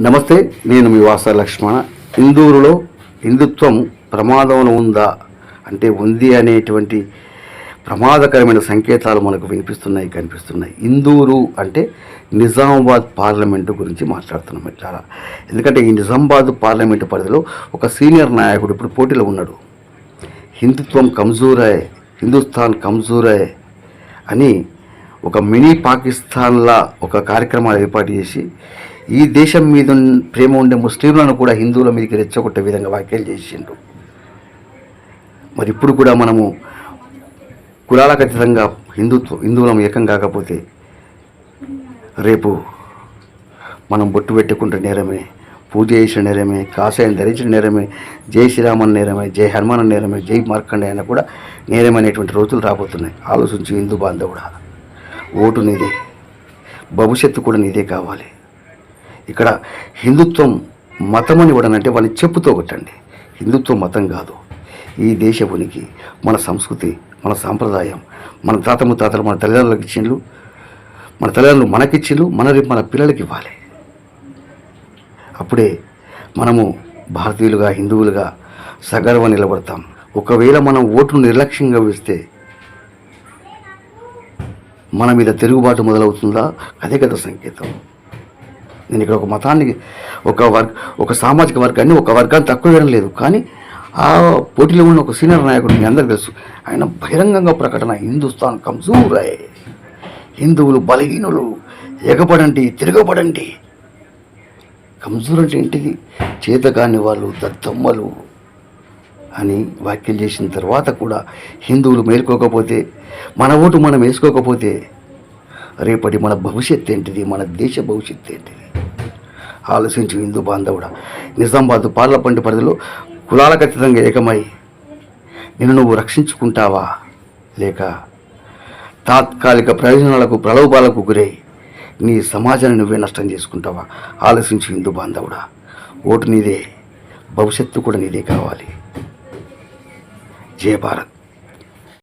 నమస్తే నేను మీ వాస లక్ష్మణ. ఇందూరులో హిందుత్వం ప్రమాదంలో ఉందా? అంటే ఉంది అనేటువంటి ప్రమాదకరమైన సంకేతాలు మనకు వినిపిస్తున్నాయి కనిపిస్తున్నాయి. ఇందూరు అంటే నిజామాబాద్ పార్లమెంటు గురించి మాట్లాడుతున్నాం చాలా ఎందుకంటే ఈ నిజామాబాద్ పార్లమెంటు పరిధిలో ఒక సీనియర్ నాయకుడు ఇప్పుడు పోటీలో ఉన్నాడు. హిందుత్వం కమ్జూరే హిందుస్థాన్ కమ్జూరే అని ఒక మినీ పాకిస్తాన్లా ఒక కార్యక్రమాలు ఏర్పాటు చేసి ఈ దేశం మీద ప్రేమ ఉండే ముస్లింలను కూడా హిందువుల మీదకి రెచ్చగొట్టే విధంగా వ్యాఖ్యలు చేసిండు. మరి ఇప్పుడు కూడా మనము కులాలకు అతీతంగా హిందుత్వ హిందువులం ఏకం కాకపోతే రేపు మనం బొట్టు పెట్టుకుంటే నేరమే పూజ చేసిన నేరమే కాషాయం ధరించిన నేరమే జై శ్రీరామన్ నేరమే జై హనుమాన్ నేరమే జై మార్కండే అయినా కూడా నేరమైనటువంటి రోజులు రాబోతున్నాయి. ఆలోచించి హిందూ బాంధవుడా. ఓటు నీదే. భవిష్యత్తు కూడా నీదే కావాలి. ఇక్కడ హిందుత్వం మతం అని కూడా వాళ్ళని చెప్పుతో కొట్టండి. హిందుత్వం మతం కాదు. ఈ దేశ ఉనికి మన సంస్కృతి మన సాంప్రదాయం మన తాత ముత్తాతలు మన తల్లిదండ్రులకు ఇచ్చిండ్రు మన తల్లిదండ్రులు మనకిచ్చిండ్లు మన రేపు మన పిల్లలకి ఇవ్వాలి. అప్పుడే మనము భారతీయులుగా హిందువులుగా సగర్వ నిలబడతాం. ఒకవేళ మనం ఓటును నిర్లక్ష్యంగా వేస్తే మన మీద తిరుగుబాటు మొదలవుతుందా? అదే కదా సంకేతం. నేను ఇక్కడ ఒక మతాన్ని ఒక వర్గ ఒక సామాజిక వర్గాన్ని ఒక వర్గాన్ని తక్కువ చేయడం లేదు. కానీ ఆ పోటీలో ఉన్న ఒక సీనియర్ నాయకుడు మీ అందరికీ తెలుసు. ఆయన బహిరంగంగా ప్రకటన హిందుస్థాన్ కమ్జూరే హిందువులు బలహీనులు ఎగపడండి తిరగబడండి. కంజూర్ అంటే ఏంటిది? చేతకాని వాళ్ళు దద్దమ్మలు అని వ్యాఖ్యలు చేసిన తర్వాత కూడా హిందువులు మేల్కోకపోతే మన ఓటు మనం వేసుకోకపోతే రేపటి మన భవిష్యత్ ఏంటిది? మన దేశ భవిష్యత్తు ఏంటిది? ఆలోచించి హిందూ బాంధవుడ. నిజామాబాద్ పార్లమెంటు పరిధిలో కులాల ఖచ్చితంగా ఏకమై నిన్ను నువ్వు రక్షించుకుంటావా? లేక తాత్కాలిక ప్రయోజనాలకు ప్రలోభాలకు గురై నీ సమాజాన్ని నువ్వే నష్టం చేసుకుంటావా? ఆలోచించి హిందూ బాంధవుడా. ఓటు నీదే. భవిష్యత్తు కూడా నీదే కావాలి. జయ భారత్.